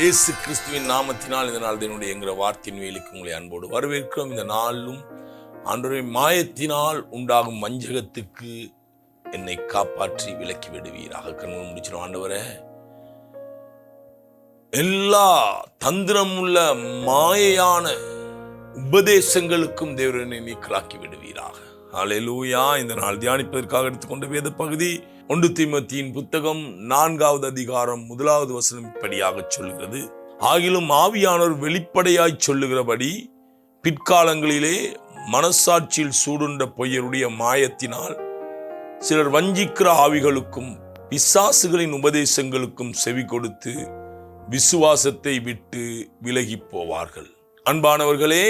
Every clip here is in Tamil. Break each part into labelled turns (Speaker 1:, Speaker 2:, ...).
Speaker 1: இயேசு கிறிஸ்துவின் நாமத்தினால் இந்த நாள் தினுடைய என்கிற வார்த்தையின் வேலைக்கு உங்களை அன்போடு வரவேற்கிறோம். இந்த நாளிலும் ஆண்டவரை மாயத்தினால் உண்டாகும் வஞ்சகத்துக்கு என்னை காப்பாற்றி விலக்கி விடுவீராக. கண்கள் முடிச்சிடும் ஆண்டவரே. எல்லா தந்திரமுள்ள மாயையான உபதேசங்களுக்கும் தேவரனை நீக்கலாக்கி விடுவீராக. அலையிலூயா இந்த நாள் தியானிப்பதற்காக எடுத்துக்கொண்ட வேத பகுதி ஒன்று தீமத்தியின் புத்தகம் நான்காவது அதிகாரம் முதலாவது வசனம் இப்படியாக சொல்லுகிறது ஆகிலும் ஆவியானோர் வெளிப்படையாய் சொல்லுகிறபடி பிற்காலங்களிலே மனசாட்சியில் சூடுண்ட பொய்யருடைய மாயத்தினால் சிலர் வஞ்சிக்கிற ஆவிகளுக்கும் பிசாசுகளின் உபதேசங்களுக்கும் செவி கொடுத்து விசுவாசத்தை விட்டு விலகி போவார்கள். அன்பானவர்களே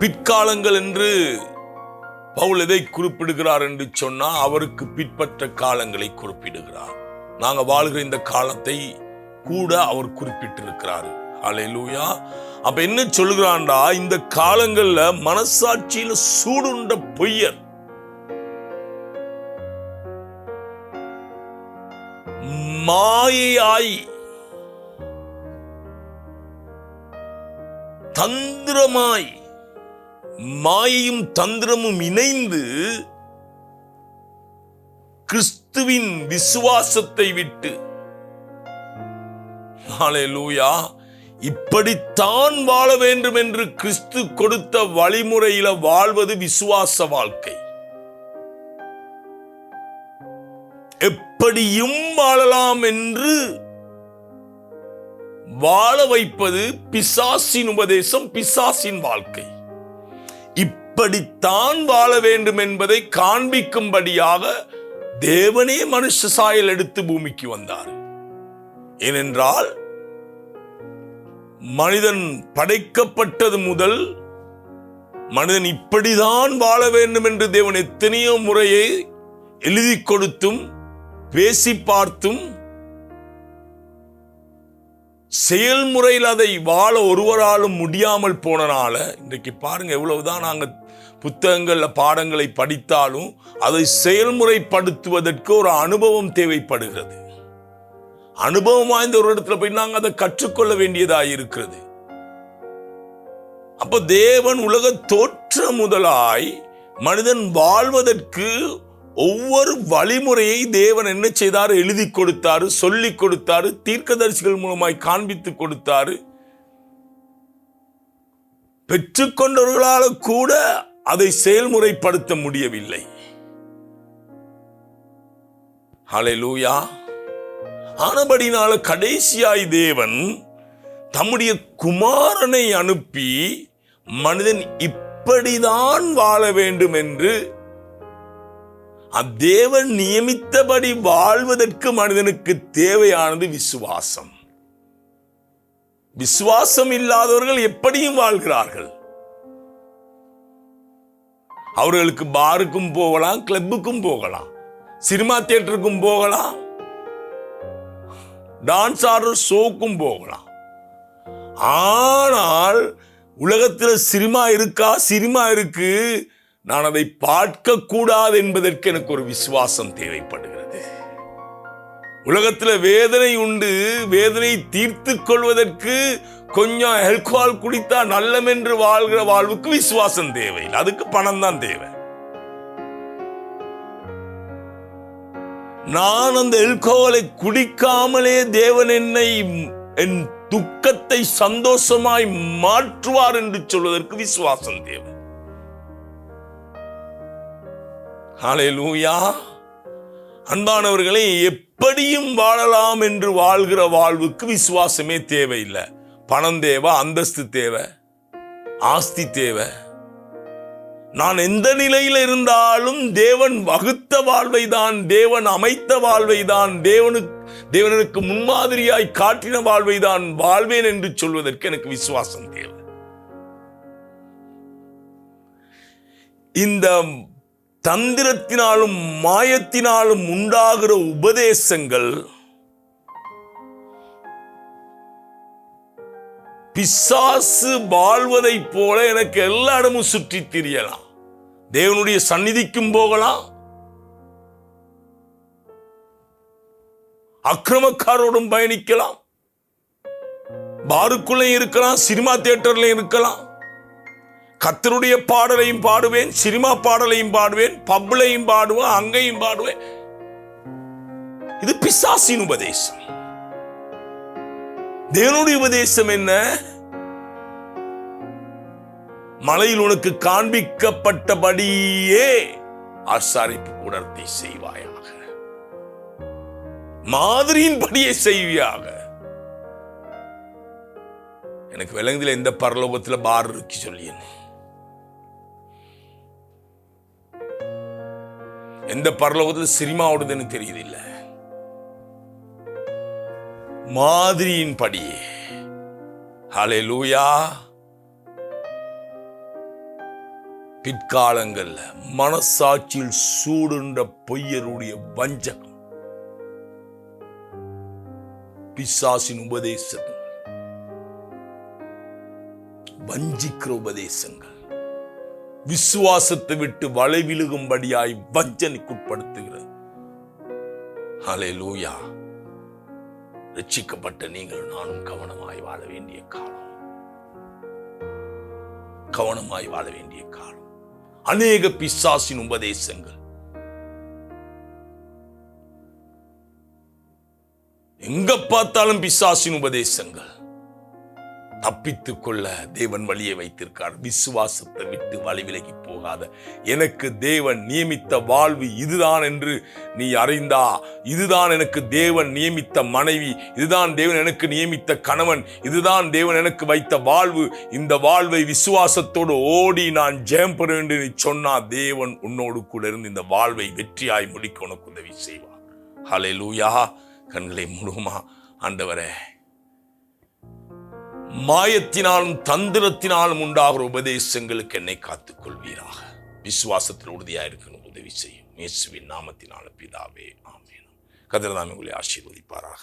Speaker 1: பிற்காலங்கள் என்று பவுல் எதை குறிப்பிடுகிறார் என்று சொன்னால் அவருக்கு பிற்பட்ட காலங்களை குறிப்பிடுகிறார். நாங்கள் வாழ்கிற இந்த காலத்தை கூட அவர் குறிப்பிட்டிருக்கிறாரு. அலையலூயா அப்ப என்ன சொல்லுகிறான்டா இந்த காலங்கள்ல மனசாட்சியில சூடுண்ட பொய்யர். மாயாய் தந்திரமாய் மாயையும் தந்திரமும் இணைந்து கிறிஸ்துவின் விசுவாசத்தை விட்டு. லூயா இப்படித்தான் வாழ வேண்டும் என்று கிறிஸ்து கொடுத்த வழிமுறையில வாழ்வது விசுவாச வாழ்க்கை. எப்படியும் வாழலாம் என்று வாழ வைப்பது பிசாசின் உபதேசம் பிசாசின் வாழ்க்கை. இப்படித்தான் வாழ வேண்டும் என்பதை காண்பிக்கும்படியாக தேவனே மனுஷ சாயல் எடுத்து பூமிக்கு வந்தார். ஏனென்றால் மனிதன் படைக்கப்பட்டது முதல் மனிதன் இப்படிதான் வாழ வேண்டும் என்று தேவன் எத்தனையோ முறையை எழுதி கொடுத்தும் பேசி பார்த்தும் செயல்முறையில் அதை வாழ ஒருவராலும் முடியாமல் போனனால இன்றைக்கு பாருங்க எவ்வளவுதான் நாங்க புத்தகங்களில் பாடங்களை படித்தாலும் அதை செயல்முறைப்படுத்துவதற்கு ஒரு அனுபவம் தேவைப்படுகிறது. அனுபவம் வாய்ந்த ஒரு இடத்துல போய் நாங்கள் அதை கற்றுக்கொள்ள வேண்டியதாக இருக்கிறது. அப்போ தேவன் உலக தோற்ற முதலாய் மனிதன் வாழ்வதற்கு ஒவ்வொரு வழிமுறையை தேவன் என்ன செய்தார்? எழுதி கொடுத்தாரு சொல்லி கொடுத்தாரு தீர்க்கதரிசிகள் மூலமாய் காண்பித்து கொடுத்தாரு. பெற்றுக்கொண்டவர்களால் கூட அதை செயல்முறைப்படுத்த முடியவில்லை. ஹalleluya. ஆனபடினால கடைசியாய் தேவன் தம்முடைய குமாரனை அனுப்பி மனிதன் இப்படிதான் வாழ வேண்டும் என்று அத்தேவன் நியமித்தபடி வாழ்வதற்கு மனிதனுக்கு தேவையானது விசுவாசம். விசுவாசம் இல்லாதவர்கள் எப்படியும் வாழ்கிறார்கள். அவர்களுக்கு பாருக்கும் போகலாம் கிளப்புக்கும் போகலாம் சினிமா தியேட்டருக்கும் போகலாம் டான்ஸ் ஆடுற ஷோக்கும் போகலாம். ஆனால் உலகத்தில் சினிமா இருக்கா? சினிமா இருக்கு. நான் அதை பார்க்க கூடாது என்பதற்கு எனக்கு ஒரு விசுவாசம் தேவைப்படுகிறது. உலகத்தில் வேதனை உண்டு. வேதனை தீர்த்து கொள்வதற்கு கொஞ்சம் ஆல்கஹால் குடித்தா நல்லம் என்று வாழ்கிற வாழ்வுக்கு விசுவாசம் தேவை. அதுக்கு பணம் தான் தேவை. நான் அந்த எல்கோலை குடிக்காமலே தேவன் என்னை என் துக்கத்தை சந்தோஷமாய் மாற்றுவார் என்று சொல்வதற்கு விசுவாசம் தேவை. ஹalleluya அன்பானவர்களே எப்படியும் வாழலாம் என்று வாழ்கிற வாழ்வுக்கு விசுவாசமே தேவையில்லை. பணம் தேவை அந்தஸ்து தேவை ஆஸ்தி தேவை. நான் எந்த நிலையில் இருந்தாலும் தேவன் வகுத்த வாழ்வை தான் தேவன் அமைத்த வாழ்வை தான் தேவனுக்கு தேவனுக்கு முன்மாதிரியாய் காட்டின வாழ்வை தான் வாழ்வேன் என்று சொல்வதற்கு எனக்கு விசுவாசம் தேவை. இந்த தந்திரத்தினாலும் மாயத்தினாலும் உண்டாகிற உபதேசங்கள் பிசாசு வாழ்வதைப் போல எனக்கு எல்லா இடமும் சுற்றி திரியலாம். தேவனுடைய சந்நிதிக்கும் போகலாம். அக்கிரமக்காரோடும் பயணிக்கலாம். பாருக்குள்ளே இருக்கலாம் சினிமா தியேட்டர்ல இருக்கலாம். கத்தருடைய பாடலையும் பாடுவேன் சினிமா பாடலையும் பாடுவேன் பப்லையும் பாடுவேன் அங்கேயும் பாடுவேன். இது பிசாசின் உபதேசம். தேவனுடைய உபதேசம் என்ன? மலையில் உனக்கு காண்பிக்கப்பட்டபடியே ஆசாரிப்பு உணர்த்தி செய்வாயாக. மாதிரியின்படியே செய்வியாக. எனக்கு விலங்குல எந்த பரலோகத்தில் பார் இருக்கு சொல்லியேன். எந்த பரலோகத்தில் சினிமா ஓடுதுன்னு தெரியுது மாதிரியின் படி ஹலே லூயா பிற்காலங்கள்ல மனசாட்சியில் சூடுண்ட பொய்யருடைய வஞ்சகம். பிசாசின் உபதேசங்கள் வஞ்சிக்கிற உபதேசங்கள். விசுவாசத்தை விட்டு வளைவிழுகும்படியாய் வஞ்சனைக்குட்படுத்துகிறது. ஹலே லூயா ரட்சிக்கப்பட்ட நீங்கள் நானும் கவனமாய் வாழ வேண்டிய காலம். கவனமாய் வாழ வேண்டிய காலம். அநேக பிசாசின் உபதேசங்கள். எங்க பார்த்தாலும் பிசாசின் உபதேசங்கள். தப்பித்து கொள்ள தேவன் வழியை வைத்திருக்கார். விசுவாசத்தை விட்டு வழி விலகி போகாத. எனக்கு தேவன் நியமித்த வாழ்வு இதுதான் என்று நீ அறிந்தா இதுதான் எனக்கு தேவன் நியமித்த மனைவி இதுதான் தேவன் எனக்கு நியமித்த கணவன் இதுதான் தேவன் எனக்கு வைத்த வாழ்வு. இந்த வாழ்வை விசுவாசத்தோடு ஓடி நான் ஜெயம் பெற வேண்டும் என்று சொன்னா தேவன் உன்னோடு கூட இருந்து இந்த வாழ்வை வெற்றியாய் முடிக்க உனக்கு உதவி செய்வார். ஹலே லூயா கண்களை முழுமா ஆண்டவரே மாயத்தினாலும் தந்திரத்தினாலும் உண்டாகிற உபதேசங்களுக்கு என்னை காத்துக் கொள்வீராக விசுவாசத்தில் உறுதியாயிருக்கணும். உதவி செய்யும். இயேசுவின் நாமத்தினால பிதாவே ஆமேனும் கதிரதாமி உங்களை ஆசீர்வதிப்பாராக.